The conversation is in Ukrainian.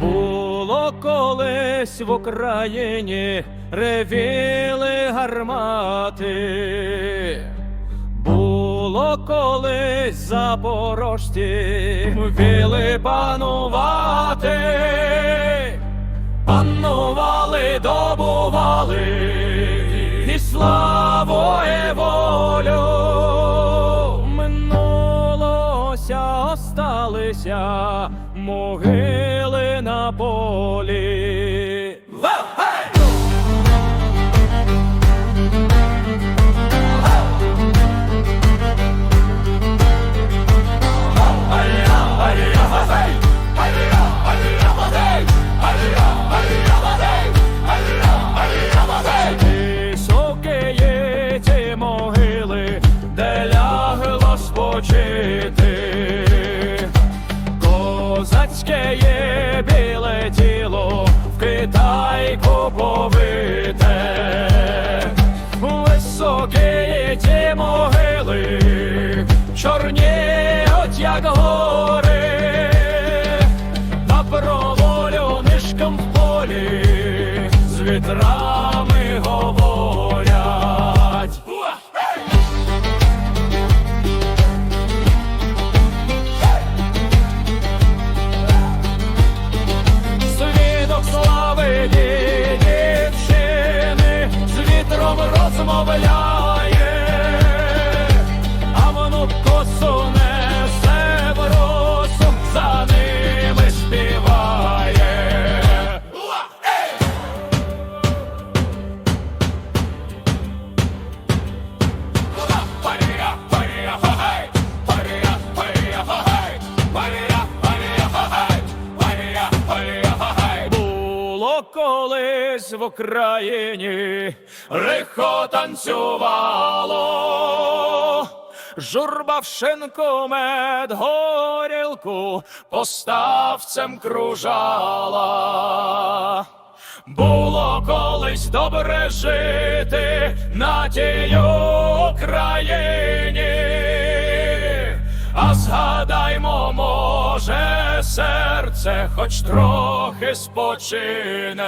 Було колись в Україні ревіли гармати. Було колись запорожці вміли панувати, панували, добували осталися могили на полі. Високі Козацьке є біле тіло, в Китайку повите. Високі ті могили, чорніють, як гори, та про волю нишком в полі з вітрами вітром розмовляє, Колись в Україні лихо танцювало, журба в шинку мед горілку поставцем кружала. Було колись добре жити на тій Україні. А згадаймо, може, серце хоч трохи спочине.